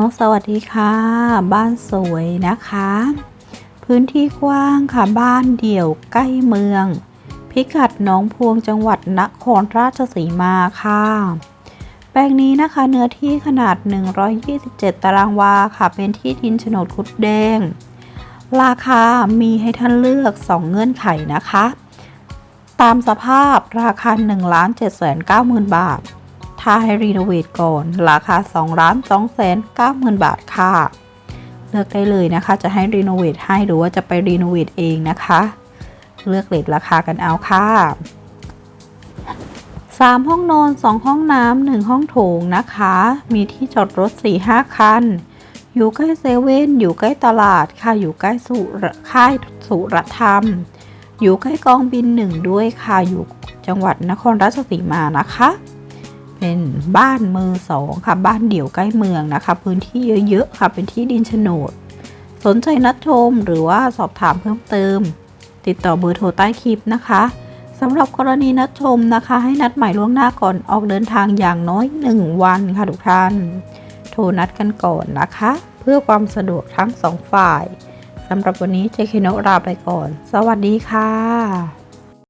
้องสวัสดีค่ะ บ้านสวยนะคะ พื้นที่กว้างค่ะบ้านเดี่ยวใกล้เมือง พิกัดหนองพวงจังหวัดนครราชสีมาค่ะ แปลงนี้นะคะเนื้อที่ขนาด 127 ตารางวาค่ะ เป็นที่ดินโฉนดคุดแดง ราคามีให้ท่านเลือก 2 เงื่อนไขนะคะ ตามสภาพราคา 1,790,000 บาท ถ้าให้รีโนเวทก่อน ราคา2ล้าน2แสน9หมื่นบาทค่ะ เลือกได้เลยนะคะ จะให้รีโนเวทให้หรือว่าจะไปรีโนเวทเองนะคะ เลือกเลทราคากันเอาค่ะ 3 ห้องนอน 2 ห้องน้ำ1ห้องโถงนะคะ มีที่จอดรถ 4-5 คัน อยู่ใกล้เซเว่นอยู่ใกล้ตลาดค่ะ อยู่ใกล้สุค่ายสุรธรรม อยู่ใกล้กองบินหนึ่งด้วยค่ะ อยู่จังหวัดนครราชสีมานะคะ เป็นบ้านมือสองค่ะ บ้านเดี่ยวใกล้เมืองนะคะ พื้นที่เยอะๆค่ะ เป็นที่ดินโฉนด สนใจนัดชมหรือว่าสอบถามเพิ่มเติม ติดต่อเบอร์โทรใต้คลิปนะคะสำหรับกรณีนัดชมนะคะ ให้นัดหมายล่วงหน้าก่อนออกเดินทางอย่างน้อย 1 วันค่ะทุกท่าน โทรนัดกันก่อนนะคะ เพื่อความสะดวกทั้งสองฝ่ายสำหรับวันนี้เจคโนลาไปก่อน สวัสดีค่ะ